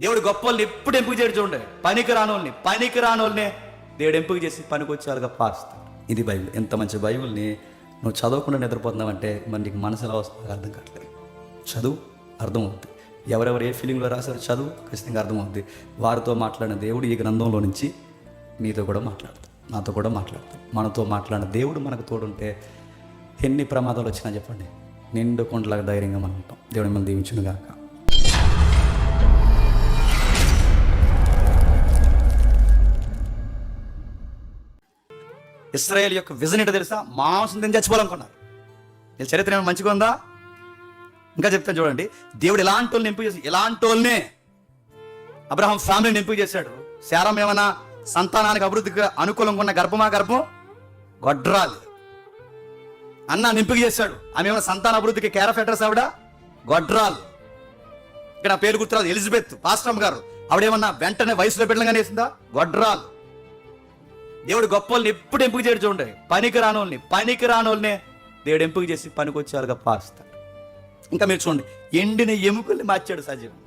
దేవుడు గొప్ప వాళ్ళని ఎప్పుడు ఎంపిక చేయడం చూడండి. పనికి రానోళ్ళని పనికి రానోళ్ళనే దేవుడు ఎంపిక చేసి పనికి వచ్చేవాళ్ళుగా పారుస్తాడు. ఇది బైబిల్. ఎంత మంచి బైబిల్ని నువ్వు చదవకుండా నిద్రపోతున్నావంటే మరి నీకు మనసు ఎలా వస్తుందో అర్థం కావట్లేదు. చదువు అర్థమవుతుంది ఎవరెవరు ఏ ఫీలింగ్లో రాశారు చదువు ఖచ్చితంగా అర్థమవుతుంది వారితో మాట్లాడిన దేవుడు ఈ గ్రంథంలో నుంచి నీతో కూడా మాట్లాడతాడు. నాతో కూడా మాట్లాడతాడు. మనతో మాట్లాడిన దేవుడు మనకు తోడుంటే ఎన్ని ప్రమాదాలు వచ్చినా చెప్పండి. నిండు కొండలాగా ధైర్యంగా మనం ఉంటాం. దేవుడు మిమ్మల్ని కాక ఇస్రాయేల్ యొక్క విజన్ ఏంటో తెలుసా? మాంసం తిని చచ్చిపోవాలనుకున్నారు. నేను చరిత్ర ఏమైనా మంచిగా ఉందా? ఇంకా చెప్తాను చూడండి. దేవుడు ఎలాంటి వాళ్ళని ఎంపిక చేసి ఎలాంటి వాళ్ళనే అబ్రహాం ఫ్యామిలీని ఎంపిక చేశాడు. శారం ఏమైనా సంతానానికి అభివృద్ధికి అనుకూలంగా ఉన్న గర్భమా? గర్భం? గొడ్రాలు. అన్న ఎంపిక చేశాడు. ఆమె ఏమైనా సంతాన అభివృద్ధికి కేర్ ఫెటర్స్ ఆవిడ? గొడ్రాల్. ఇక్కడ పేరు గుర్తురాదు. ఎలిజబెత్ పాస్టమ్ గారు. ఆవిడేమన్నా వెంటనే వయసులో బిడ్డలుగానే వేసిందా? గొడ్రాలు. దేవుడు గొప్ప వాళ్ళని ఎప్పుడు ఎంపిక చేయడం చూడండి. పనికి రానోళ్ళని పనికి రానోళ్ళనే దేవుడు ఎంపిక చేసి పనికి వచ్చేవాళ్ళుగా పారుస్తాడు ఇంకా మీరు చూడండి ఎండిన ఎముకల్ని మార్చాడు సజీవంగా.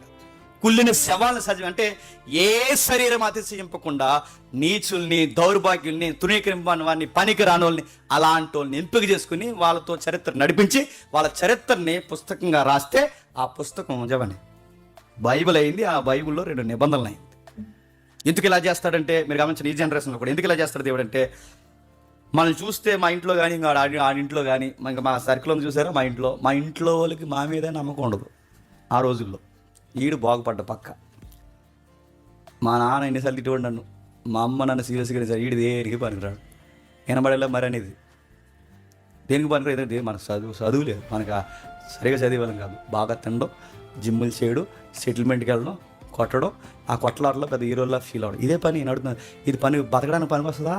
కుళ్ళిన శవాలను సజీవం అంటే ఏ శరీరం అతిశయింపకుండా నీచుల్ని దౌర్భాగ్యుల్ని తునీకరింపని వారిని పనికి రానోళ్ళని అలాంటి వాళ్ళని ఎంపిక చేసుకుని వాళ్ళతో చరిత్ర నడిపించి వాళ్ళ చరిత్రని పుస్తకంగా రాస్తే ఆ పుస్తకం జవని బైబిల్ అయింది ఆ బైబిల్లో రెండు నిబంధనలు అయింది ఎందుకు ఇలా చేస్తాడంటే మీరు గమనించిన ఈ జనరేషన్లో కూడా ఎందుకు ఇలా చేస్తాడు దేవుడు అంటే మనం చూస్తే మా ఇంట్లో కానీ ఇంకా ఆడింట్లో ఇంట్లో కానీ ఇంకా మా సర్కిల్లో చూసారా? మా ఇంట్లో మా ఇంట్లో వాళ్ళకి మా మీద నమ్మకం ఉండదు ఆ రోజుల్లో. ఈడు బాగుపడ్డ పక్క. మా నాన్న ఎన్నిసార్లు తిట్టుకోండి నన్ను? మా అమ్మ నన్ను సీరియస్గా సార్ ఈడు దేనికి పనికిరాడు. వినబడేలా మరి అనేది. దేనికి పనికిరాదు ఏదంటే మనకు చదువు చదువు లేదు. మనకు సరిగా చదివేవాళ్ళం కాదు. బాగా తినడం జిమ్ములు చేయడం సెటిల్మెంట్కి వెళ్ళడం కొట్టడం ఆ కొట్టలాటలో పెద్ద హీరోలా ఫీల్ అవ్వడం. ఇదే పని నేను అడుగుతున్నాను. ఇది పని బతకడానికి పనికి వస్తుందా?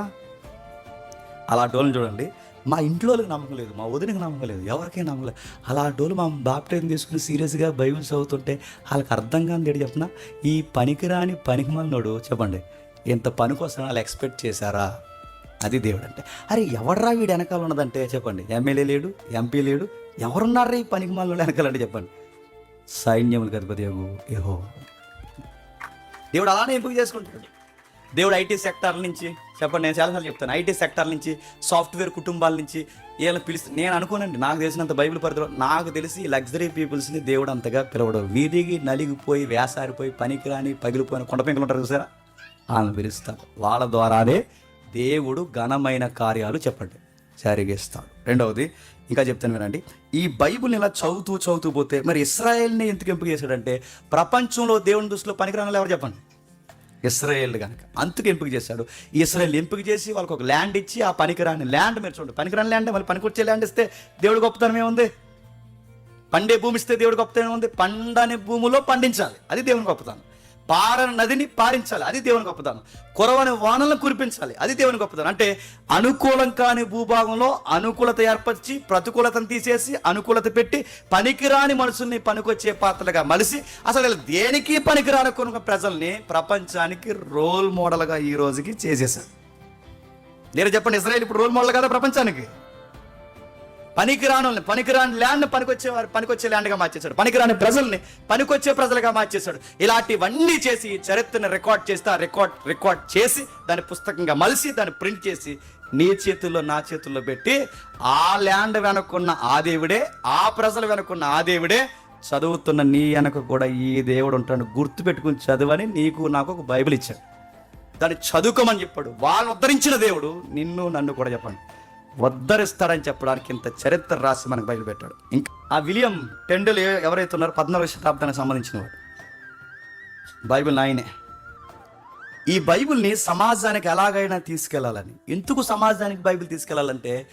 అలాంటి వాళ్ళని చూడండి. మా ఇంట్లోకి నమ్మకం లేదు మా వదినకి నమ్మకం లేదు ఎవరికీ నమ్మకం లేదు. అలా డోలు మా బాప్టైన్ తీసుకుని సీరియస్గా బైబిల్ చదువుతుంటే వాళ్ళకి అర్థం కాని ఏంటి చెప్తున్నా ఈ పనికిరాని పనికి మనోడు చెప్పండి ఇంత పనికి వాళ్ళు ఎక్స్పెక్ట్ చేశారా? అది దేవుడు అంటే అరే ఎవడరా వీడు వెనకాల ఉన్నదంటే చెప్పండి. ఎమ్మెల్యే లేడు ఎంపీ లేడు ఎవరున్నారా ఈ పనికి మనలో వెనకాలంటే చెప్పండి. సైన్యములకు అధిపతి ఏహో దేవుడు అలానే ఎంపిక చేసుకుంటాడు? దేవుడు ఐటీ సెక్టార్ నుంచి చెప్పండి నేను చాలాసార్లు చెప్తాను. ఐటీ సెక్టార్ నుంచి సాఫ్ట్వేర్ కుటుంబాల నుంచి వీళ్ళని పిలిచి నేను అనుకోనండి నాకు తెలిసినంత బైబిల్ పరిధిలో నాకు తెలిసి లగ్జరీ పీపుల్స్ని దేవుడు అంతగా పిలవడం. వీధికి నలిగిపోయి వేసారిపోయి పనికిరాని పగిలిపోయిన కొండ పెంకులు ఉంటారు చూసారా? ఆమె పిలుస్తాను వాళ్ళ ద్వారానే దేవుడు ఘనమైన కార్యాలు చెప్పండి. జరిగిస్తాడు. రెండవది ఇంకా చెప్తాను వినండి. ఈ బైబిల్ని ఇలా చదువుతూ చదువుతూ పోతే మరి ఇస్రాయేల్ని ఎందుకు ఎంపిక చేశాడంటే ప్రపంచంలో దేవుని దృష్టిలో పనికిరాని ఎవరు చెప్పండి? ఇస్రాయేల్ కనుక అందుకు ఎంపిక చేశాడు. ఈ ఇస్రాయేల్ ఎంపిక చేసి వాళ్ళకి ఒక ల్యాండ్ ఇచ్చి ఆ పనికిరాని ల్యాండ్ మీరు చూడండి. పనికిరాని ల్యాండ్ మళ్ళీ పనికొచ్చే ల్యాండ్ ఇస్తే దేవుడు గొప్పతనం ఏముంది? పండే భూమి ఇస్తే దేవుడు గొప్పతనం ఉంది పండని భూమిలో పండించాలి. అది దేవుని గొప్పతనం. పార నదిని పారించాలి. అది దేవుని గొప్పదనం. కురవని వానలను కురిపించాలి. అది దేవుని గొప్పదనం. అంటే అనుకూలం కాని భూభాగంలో అనుకూలత ఏర్పరిచి ప్రతికూలతను తీసేసి అనుకూలత పెట్టి పనికిరాని మనుషుల్ని పనికొచ్చే పాత్రలుగా మలిసి అసలు దేనికి పనికిరాని కొనుక ప్రజల్ని ప్రపంచానికి రోల్ మోడల్గా ఈ రోజుకి చేసేసారు నేను చెప్పండి ఇజ్రాయెల్ ఇప్పుడు రోల్ మోడల్ కదా ప్రపంచానికి? పనికిరాను పనికిరాని ల్యాండ్ పనికొచ్చే వారు పనికొచ్చే ల్యాండ్గా మార్చేశాడు. పనికిరాని ప్రజల్ని పనికొచ్చే ప్రజలుగా మార్చేశాడు. ఇలాంటివన్నీ చేసి చరిత్రను రికార్డ్ చేస్తే ఆ రికార్డ్ రికార్డ్ చేసి దాన్ని పుస్తకంగా మలిసి దాన్ని ప్రింట్ చేసి నీ చేతుల్లో నా చేతుల్లో పెట్టి ఆ ల్యాండ్ వెనుకున్న ఆ దేవుడే ఆ ప్రజలు వెనుకున్న ఆ దేవుడే చదువుతున్న నీ వెనక కూడా ఈ దేవుడు ఉంటాడు గుర్తు పెట్టుకుని చదువని నీకు నాకు ఒక బైబిల్ ఇచ్చాడు. దాన్ని చదువుకోమని చెప్పాడు. వాళ్ళు ఉద్ధరించిన దేవుడు నిన్ను నన్ను కూడా చెప్పండి. ఉద్ధరిస్తాడని చెప్పడానికి ఇంత చరిత్ర రాసి మనకు బయలుపెట్టాడు. ఇంకా ఆ విలియం టెండల్ ఎవరైతే ఉన్నారో పద్నాలుగు శతాబ్దానికి సంబంధించిన వాడు. బైబిల్ ఆయనే ఈ బైబిల్ని సమాజానికి ఎలాగైనా తీసుకెళ్ళాలని. ఎందుకు సమాజానికి బైబిల్ తీసుకెళ్ళాలంటే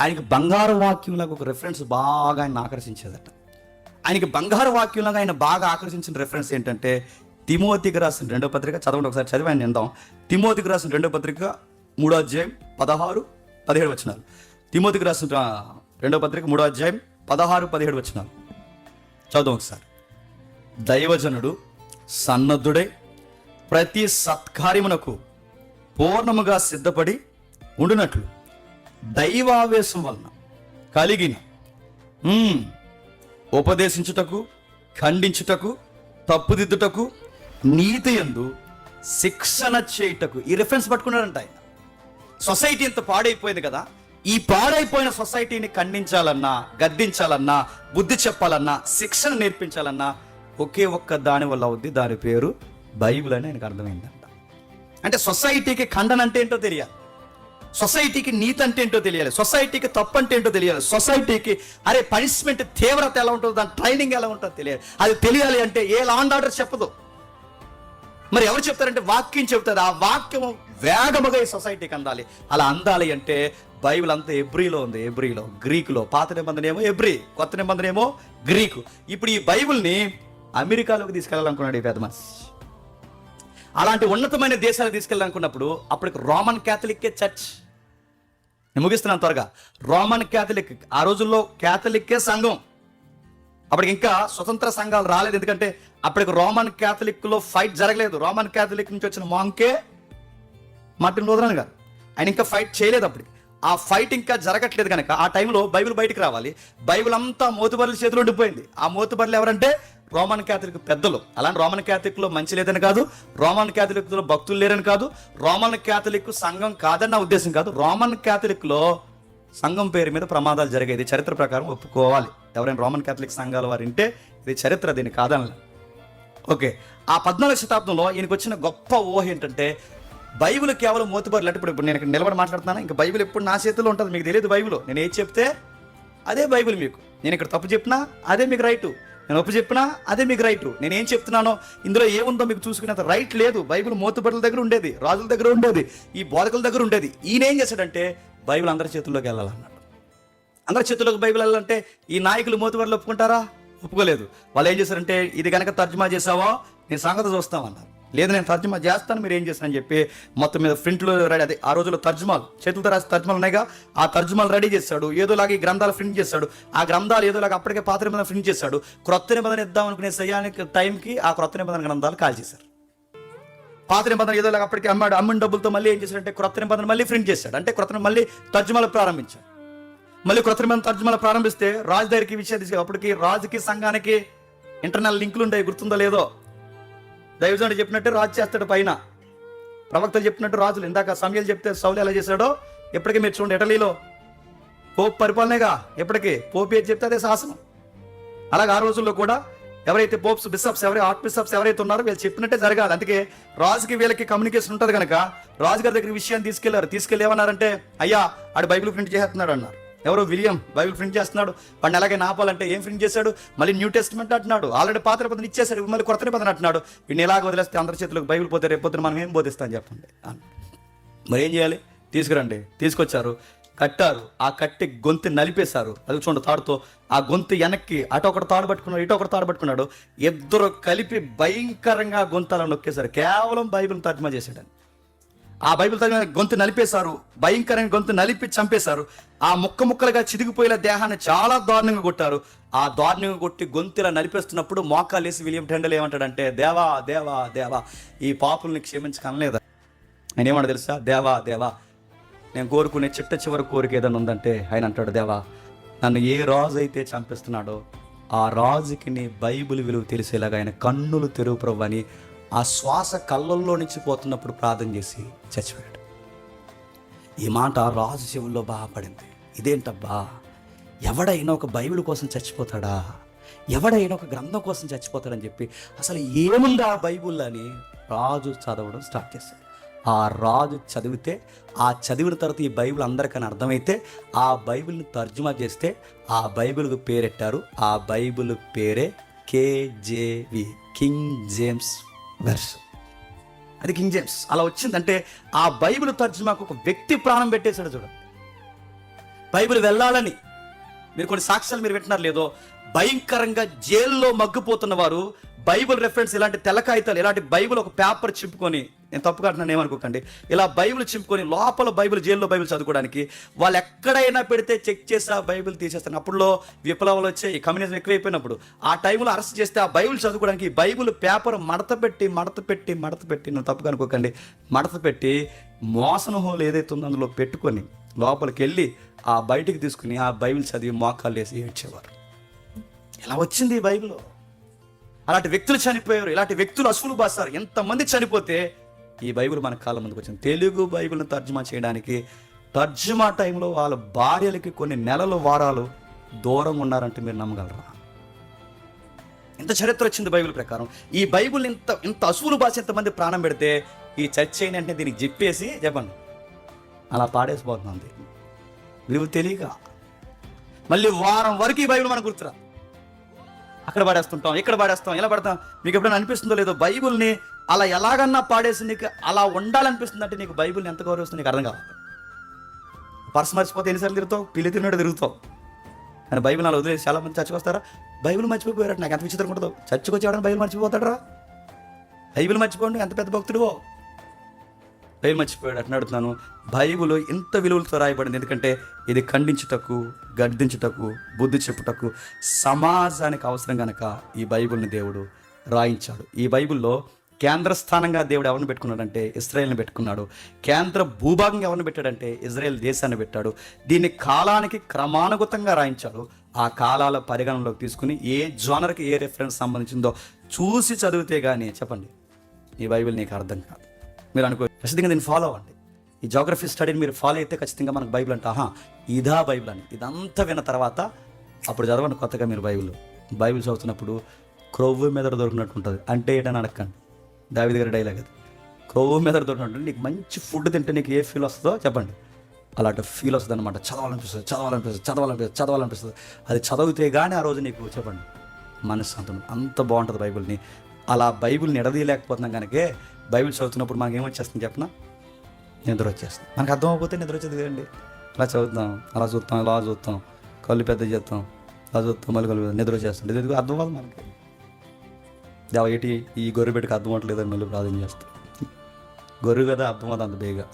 ఆయనకి బంగారు వాక్యంలాగా ఒక రెఫరెన్స్ బాగా ఆయన ఆకర్షించేదట. ఆయనకి బంగారు వాక్యంలాగా ఆయన బాగా ఆకర్షించిన రెఫరెన్స్ ఏంటంటే తిమోతికి రాసిన రెండో పత్రిక చదవండి ఒకసారి చదివి నిందాం తిమోతికి రాసిన రెండో పత్రిక మూడో అధ్యాయం పదహారు పదిహేడు వచ్చినారు తిమోతికి రాసిన రెండవ రెండో పత్రిక మూడో అధ్యాయం పదహారు పదిహేడు వచ్చినారు చదువు ఒకసారి. దైవజనుడు సన్నద్ధుడై ప్రతి సత్కార్యమునకు పూర్ణముగా సిద్ధపడి ఉండినట్లు దైవావేశం వలన కలిగిన ఉపదేశించుటకు ఖండించుటకు తప్పుదిద్దుటకు నీతి ఎందు శిక్షణ చేయుటకు. ఈ రిఫరెన్స్ పట్టుకున్నాడంట ఆయన. సొసైటీ ఇంత పాడైపోయింది కదా. ఈ పాడైపోయిన సొసైటీని ఖండించాలన్నా గద్దించాలన్నా బుద్ధి చెప్పాలన్నా శిక్షణ నేర్పించాలన్నా ఒకే ఒక్క దాని వల్ల అవుద్ది దాని పేరు బైబిల్ అని ఆయనకు అర్థమైందంట. అంటే సొసైటీకి ఖండన అంటే ఏంటో తెలియాలి. సొసైటీకి నీతి అంటే ఏంటో తెలియాలి. సొసైటీకి తప్పు అంటే ఏంటో తెలియాలి. సొసైటీకి అరే పనిష్మెంట్ తీవ్రత ఎలా ఉంటుందో దాని ట్రైనింగ్ ఎలా ఉంటుందో తెలియాలి. అది తెలియాలి అంటే ఏ లాండ్ ఆర్డర్ చెప్పదు. మరి ఎవరు చెప్తారంటే వాక్యం చెప్తారు ఆ వాక్యం వేగముగా ఈ సొసైటీకి అందాలి. అలా అందాలి అంటే బైబిల్ అంతా ఎబ్రిలో ఉంది ఎబ్రిలో గ్రీకులో. పాత నిబంధన ఏమో ఎబ్రి కొత్త నిబంధన ఏమో గ్రీకు. ఇప్పుడు ఈ బైబిల్ని అమెరికాలోకి తీసుకెళ్ళాలనుకున్నాడు ఈ పెద్ద మనిషి. అలాంటి ఉన్నతమైన దేశాలకు తీసుకెళ్ళాలనుకున్నప్పుడు అప్పటికి రోమన్ క్యాథలిక్కే చర్చ్. నేను ముగిస్తున్నాను త్వరగా. రోమన్ క్యాథలిక్ ఆ రోజుల్లో క్యాథలిక్కే సంఘం. అప్పటికి ఇంకా స్వతంత్ర సంఘాలు రాలేదు. ఎందుకంటే అప్పటికి రోమన్ క్యాథలిక్లో ఫైట్ జరగలేదు. రోమన్ క్యాథలిక్ నుంచి వచ్చిన మాంకే మార్టిన్ లోదరన్ గారు ఆయన ఇంకా ఫైట్ చేయలేదు అప్పటికి. ఆ ఫైట్ ఇంకా జరగట్లేదు కనుక ఆ టైంలో బైబిల్ బయటకు రావాలి. బైబిల్ అంతా మోతుబర్ల చేతిలో ఉండిపోయింది. ఆ మోతుబర్లు ఎవరంటే రోమన్ క్యాథలిక్ పెద్దలు. అలాంటి రోమన్ క్యాథలిక్లో మంచి లేదని కాదు రోమన్ క్యాథలిక్లో భక్తులు లేరని కాదు రోమన్ క్యాథలిక్ సంఘం కాదని నా ఉద్దేశం కాదు. రోమన్ క్యాథలిక్లో సంఘం పేరు మీద ప్రమాదాలు జరిగేది. చరిత్ర ప్రకారం ఒప్పుకోవాలి. ఎవరైనా రోమన్ క్యాథలిక్ సంఘాల వారు వింటే ఇది చరిత్ర దీన్ని కాదనలే. ఓకే. ఆ పద్నాలుగు శతాబ్దంలో ఈయనకు వచ్చిన గొప్ప ఊహ ఏంటంటే బైబిల్ కేవలం మోతుబర్లు అంటే ఇప్పుడు నేను ఇక్కడ నిలబడి మాట్లాడుతున్నాను? ఇంకా బైబిల్ ఎప్పుడు నా చేతిలో ఉంటుంది? మీకు తెలియదు బైబిల్. నేను ఏది చెప్తే అదే బైబిల్ మీకు. నేను ఇక్కడ తప్పు చెప్పినా అదే మీకు రైటు. నేను ఒప్పు చెప్పినా అదే మీకు రైటు. నేను ఏం చెప్తున్నానో ఇందులో ఏముందో మీకు చూసుకునేంత రైట్ లేదు. బైబిల్ మోతుబర్ల దగ్గర ఉండేది రాజుల దగ్గర ఉండేది ఈ బోధకుల దగ్గర ఉండేది. ఈయన ఏం చేశాడంటే బైబిల్ అందరి చేతుల్లోకి వెళ్ళాలన్నాడు. అందరి చేతుల్లోకి బైబిల్ వెళ్ళాలంటే ఈ నాయకులు మోతుబర్లు ఒప్పుకుంటారా? ఒప్పుకోలేదు. వాళ్ళు ఏం చేశారంటే ఇది కనుక తర్జుమా చేసావో నేను సంగతి చూస్తామన్నారు. లేదు నేను తర్జుమా చేస్తాను మీరు ఏం చేస్తానని చెప్పి మొత్తం మీద ప్రింట్లు రెడీ అదే ఆ రోజుల్లో తర్జుమాలు చేతులతో రాసి తర్జుమాలు ఉన్నాయిగా ఆ తర్జుమాలు రెడీ చేశాడు ఏదోలాగా ఈ గ్రంథాలు ప్రింట్ చేశాడు ఆ గ్రంథాలు ఏదోలాగా అప్పటికే పాత నిబంధన ప్రింట్ చేశాడు క్రొత్త నిబంధన ఇద్దాం అనుకునే సయానికి టైంకి ఆ క్రొత్త నిబంధన గ్రంథాలు కాల్ చేశారు. పాత నిబంధన ఏదో అప్పటికి అమ్మాడు అమ్మిన డబ్బులతో మళ్ళీ ఏం చేశాడంటే క్రొత్త నిబంధన మళ్ళీ ప్రింట్ చేశాడు. అంటే క్రొత్త మళ్ళీ తర్జుమాలు ప్రారంభించాడు. మళ్ళీ క్రొత్త నిబంధన తర్జుమాలు ప్రారంభిస్తే రాజు దగ్గరికి విషయం తీసుకు అప్పటికి రాజుకి సంఘానికి ఇంటర్నల్ లింకులు ఉండేవి గుర్తుందో లేదో? దైవజనుడు చెప్పినట్టు రాజు చేస్తాడు పైన. ప్రవక్తలు చెప్పినట్టు రాజులు. ఇందాక సమయాలు చెప్తే సౌలు ఎలా చేశాడో ఎప్పటికీ మీరు చూడండి ఇటలీలో. పోప్ పరిపాలనేగా ఎప్పటికీ పోప్ ఏది చెప్తే అదే శాసనం. అలాగే ఆ రోజుల్లో కూడా ఎవరైతే పోప్స్ బిషప్స్ ఎవరైతే ఆర్ట్ బిషప్స్ ఎవరైతే ఉన్నారో వీళ్ళు చెప్పినట్టే జరగాలి. అందుకే రాజుకి వీళ్ళకి కమ్యూనికేషన్ ఉంటుంది కనుక రాజుగారి దగ్గర విషయాన్ని తీసుకెళ్ళారు. తీసుకెళ్ళి ఏమన్నారంటే అయ్యా ఆడు బైబిల్ ప్రింట్ చేస్తున్నాడు అన్నారు. ఎవరో విలియం బైబిల్ ప్రింట్ చేస్తున్నాడు. వాడిని అలాగే నాపాలంటే ఏం ప్రింట్ చేశాడు? మళ్ళీ న్యూ టెస్ట్మెంట్ అంటున్నాడు. ఆల్రెడీ పాత్ర నిబంధన ఇచ్చేసాడు మళ్ళీ కొత్త పదన అంటున్నాడు. వీడిని ఎలాగ వదిలేస్తే అందరి చేతులకు బైబిల్ పోతే రేపు మనం ఏం బోధిస్తాం చెప్పండి. మరి ఏం చేయాలి? తీసుకురండి. తీసుకొచ్చారు. కట్టారు. ఆ కట్టి గొంతు నలిపేశారు. అది చూడండి తాడుతో. ఆ గొంతు వెనక్కి అటు ఒకటి తాడు పట్టుకున్నాడు ఇటు ఒకటి తాడు పట్టుకున్నాడు. ఇద్దరు కలిపి భయంకరంగా గొంతాలను నొక్కేశారు. కేవలం బైబిల్ తర్జుమా చేశాడని ఆ బైబిల్ తర్జుమా గొంతు నలిపేశారు. భయంకరంగా గొంతు నలిపి చంపేశారు. ఆ ముక్క ముక్కలుగా చిదిగిపోయిన దేహాన్ని చాలా దారుణంగా కొట్టారు. ఆ దారుణంగా కొట్టి గొంతులా నలిపేస్తున్నప్పుడు మోకాలేసి విలియం టెండల్ ఏమంటాడంటే దేవా దేవా దేవా ఈ పాపుల్ని క్షమించకనలేదా ఆయన ఏమన్నా తెలుసా? దేవా దేవా నేను కోరుకునే చిట్ట చివరి కోరిక ఏదైనా ఉందంటే ఆయన అంటాడు దేవా నన్ను ఏ రాజు అయితే చంపిస్తున్నాడో ఆ రాజుకి నీ బైబిల్ విలువ తెలిసేలాగా ఆయన కన్నులు తెరువు ప్రభు అని ఆ శ్వాస కళ్ళల్లో నుంచి పోతున్నప్పుడు ప్రార్థన చేసి చచ్చిపోయాడు. ఈ మాట రాజు చెవుల్లో బాగా పడింది. ఇదేంటబ్బా? ఎవడైనా ఒక బైబిల్ కోసం చచ్చిపోతాడా? ఎవడైనా ఒక గ్రంథం కోసం చచ్చిపోతాడని చెప్పి అసలు ఏముంది ఆ బైబిల్ అని రాజు చదవడం స్టార్ట్ చేశాడు. ఆ రాజు చదివితే ఆ చదివిన తర్వాత ఈ బైబిల్ అందరికని అర్థమైతే ఆ బైబిల్ని తర్జుమా చేస్తే ఆ బైబిల్కు పేరెట్టారు. ఆ బైబిల్ పేరే కేజేవి కింగ్ జేమ్స్ వెర్స్ అది కింగ్ జేమ్స్ అలా వచ్చిందంటే ఆ బైబిల్ తర్జుమాకు ఒక వ్యక్తి ప్రాణం పెట్టేశాడు చూడండి బైబిల్ వెళ్ళాలని మీరు కొన్ని సాక్ష్యాలు మీరు వింటున్నారు లేదో భయంకరంగా జైల్లో మగ్గిపోతున్న వారు బైబిల్ రెఫరెన్స్ ఇలాంటి తెల్ల కాగితాలు ఇలాంటి బైబిల్ ఒక పేపర్ చింపుకొని నేను తప్పుగా అంటున్నాను ఏమనుకోకండి. ఇలా బైబిల్ చింపుకొని లోపల బైబిల్ జైల్లో బైబిల్ చదువుకోవడానికి వాళ్ళు ఎక్కడైనా పెడితే చెక్ చేసి ఆ బైబిల్ తీసేస్తాను. అప్పుడులో విప్లవాలు వచ్చాయి కమ్యూనిజం ఎక్కువైపోయినప్పుడు. ఆ టైంలో అరెస్ట్ చేస్తే ఆ బైబిల్ చదువుకోవడానికి బైబిల్ పేపర్ మడత పెట్టి మడత పెట్టి మడత పెట్టి నువ్వు తప్పుగా అనుకోకండి. మడత పెట్టి మోసన హోల్ ఏదైతే ఉందో అందులో పెట్టుకొని లోపలికి వెళ్ళి ఆ బయటికి తీసుకుని ఆ బైబిల్ చదివి మోకాలు వేసి ఏడ్చేవారు. ఇలా వచ్చింది ఈ బైబిల్ అలాంటి వ్యక్తులు చనిపోయారు ఇలాంటి వ్యక్తులు అసువులు బాస్తారు ఎంతమంది చనిపోతే ఈ బైబిల్ మన కాళ్ళ ముందుకు వచ్చింది. తెలుగు బైబిల్ను తర్జుమా చేయడానికి తర్జుమా టైంలో వాళ్ళ భార్యలకి కొన్ని నెలలు వారాలు దూరం ఉన్నారంటే మీరు నమ్మగలరా? ఇంత చరిత్ర వచ్చింది బైబిల్ ప్రకారం. ఈ బైబిల్ ఇంత ఇంత అసువులు భాష ఎంతమంది ప్రాణం పెడితే ఈ చర్చ ఏంటంటే దీనికి చెప్పేసి చెప్పండి. అలా పాడేసిపోతుంది. విలువ తెలియక. మళ్ళీ వారం వరకు ఈ బైబిల్ మనకు గుర్తురా. అక్కడ పాడేస్తుంటాం ఇక్కడ పాడేస్తాం ఇలా పడతాం. మీకు ఎప్పుడైనా అనిపిస్తుందో లేదో బైబుల్ని అలా ఎలాగన్నా పాడేసి నీకు అలా ఉండాలనిపిస్తుంది అంటే నీకు బైబుల్ని ఎంత గౌరవిస్తుంది నీకు అర్థం కావాలి. పర్స్ మర్చిపోతే ఎన్నిసార్లు తిరుగుతావు? పిల్లి తిరిగినట్టు తిరుగుతావు. కానీ బైబిల్ అలా వదిలేసి చాలా మంది చచ్చిపోస్తారా బైబిల్ మర్చిపోయారట నాకు ఎంత విచిత్రం ఉంటుందో. చర్చకు వచ్చేవాడని బైబిల్ మర్చిపోతాడరా? బైబిల్ మర్చిపోండి ఎంత పెద్ద భక్తుడువో. బైబిల్ మర్చిపోయాడు అట్లా బైబుల్ బైబిల్ ఇంత విలువలతో రాయబడింది. ఎందుకంటే ఇది ఖండించుటకు గద్దించుటకు బుద్ధి చెప్పుటకు సమాజానికి అవసరం కనుక ఈ బైబిల్ని దేవుడు రాయించాడు. ఈ బైబిల్లో కేంద్ర స్థానంగా దేవుడు ఎవరిని పెట్టుకున్నాడంటే ఇజ్రాయెల్ని పెట్టుకున్నాడు. కేంద్ర భూభాగంగా ఎవరిని పెట్టాడంటే ఇజ్రాయెల్ దేశాన్ని పెట్టాడు. దీన్ని కాలానికి క్రమానుగతంగా రాయించాడు. ఆ కాలాల పరిగణనలోకి తీసుకుని ఏ జోనర్కి ఏ రెఫరెన్స్ సంబంధించిందో చూసి చదివితే కానీ చెప్పండి. ఈ బైబిల్ నీకు అర్థం కాదు. మీరు అనుకో ఖచ్చితంగా దీన్ని ఫాలో అవ్వండి. ఈ జోగ్రఫీ స్టడీని మీరు ఫాలో అయితే ఖచ్చితంగా మనకు బైబిల్ అంటే ఆహా ఇదా బైబిల్ అని. ఇదంతా విన్న తర్వాత అప్పుడు చదవండి కొత్తగా మీరు బైబిల్. బైబిల్ చదువుతున్నప్పుడు క్రొవ్వు మీద దొరికినట్టు ఉంటుంది. అంటే ఏంటని అడగండి దావిది గారి డైలాగ్ అది. క్రొవ్వు మీద దొరికినట్టు నీకు మంచి ఫుడ్ తింటే నీకు ఏ ఫీల్ వస్తుందో చెప్పండి. అలాంటి ఫీల్ వస్తుంది అనమాట చదవాలనిపిస్తుంది చదవాలనిపిస్తుంది చదవాలనిపిస్తుంది చదవాలనిపిస్తుంది. అది చదివితే కానీ ఆ రోజు నీకు చెప్పండి. మనశ్శాంతం అంత బాగుంటుంది బైబిల్ని. అలా బైబిల్ని ఎడదీయలేకపోతున్నాం కనుక బైబిల్ చదువుతున్నప్పుడు మనకి ఏమొచ్చేస్తుంది చెప్పనా? నిద్ర వచ్చేస్తుంది మనకు అర్థమైపోతే నిద్ర వచ్చేది కదండి. అలా చదువుతాం అలా చూస్తాం ఇలా చూస్తాం కళ్ళు పెద్ద చేస్తాం అలా చూస్తాం మళ్ళీ కళ్ళు నిద్ర వచ్చేస్తుంది ఇది అర్థం కాదు మనకి? దేవ ఏటి ఈ గొర్రె పెట్టుకు అర్థం అవ్వట్లేదని మళ్ళీ ప్రార్థన చేస్తాం. గొర్రె కదా అర్థం అవుతుంది అంత బేగా.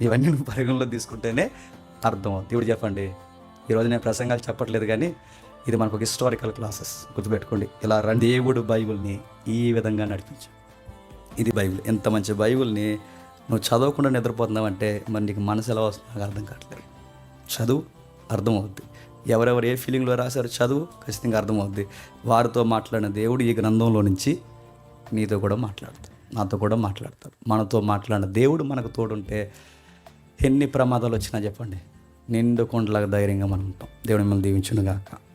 ఇవన్నీ నువ్వు పరిగణలో తీసుకుంటేనే అర్థం అవుతుంది ఇప్పుడు చెప్పండి ఈరోజు నేను ప్రసంగాలు చెప్పట్లేదు కానీ ఇది మనకు ఒక హిస్టారికల్ క్లాసెస్ గుర్తుపెట్టుకోండి. ఇలా రండి. దేవుడు బైబిల్ని ఈ విధంగా నడిపించు ఇది బైబిల్. ఎంత మంచి బైబిల్ని నువ్వు చదవకుండా నిద్రపోతున్నావంటే మరి నీకు మనసు ఎలా వస్తుంది నాకు అర్థం కావట్లేదు. చదువు అర్థమవుద్ది. ఎవరెవరు ఏ ఫీలింగ్లో రాశారు చదువు ఖచ్చితంగా అర్థమవుద్ది. వారితో మాట్లాడిన దేవుడు ఈ గ్రంథంలో నుంచి నీతో కూడా మాట్లాడతాడు. నాతో కూడా మాట్లాడతాడు. మనతో మాట్లాడిన దేవుడు మనకు తోడుంటే ఎన్ని ప్రమాదాలు వచ్చినా చెప్పండి. నిండు కొండలాగా ధైర్యంగా మనం ఉంటాం. దేవుడు మిమ్మల్ని దీవించునుగాక.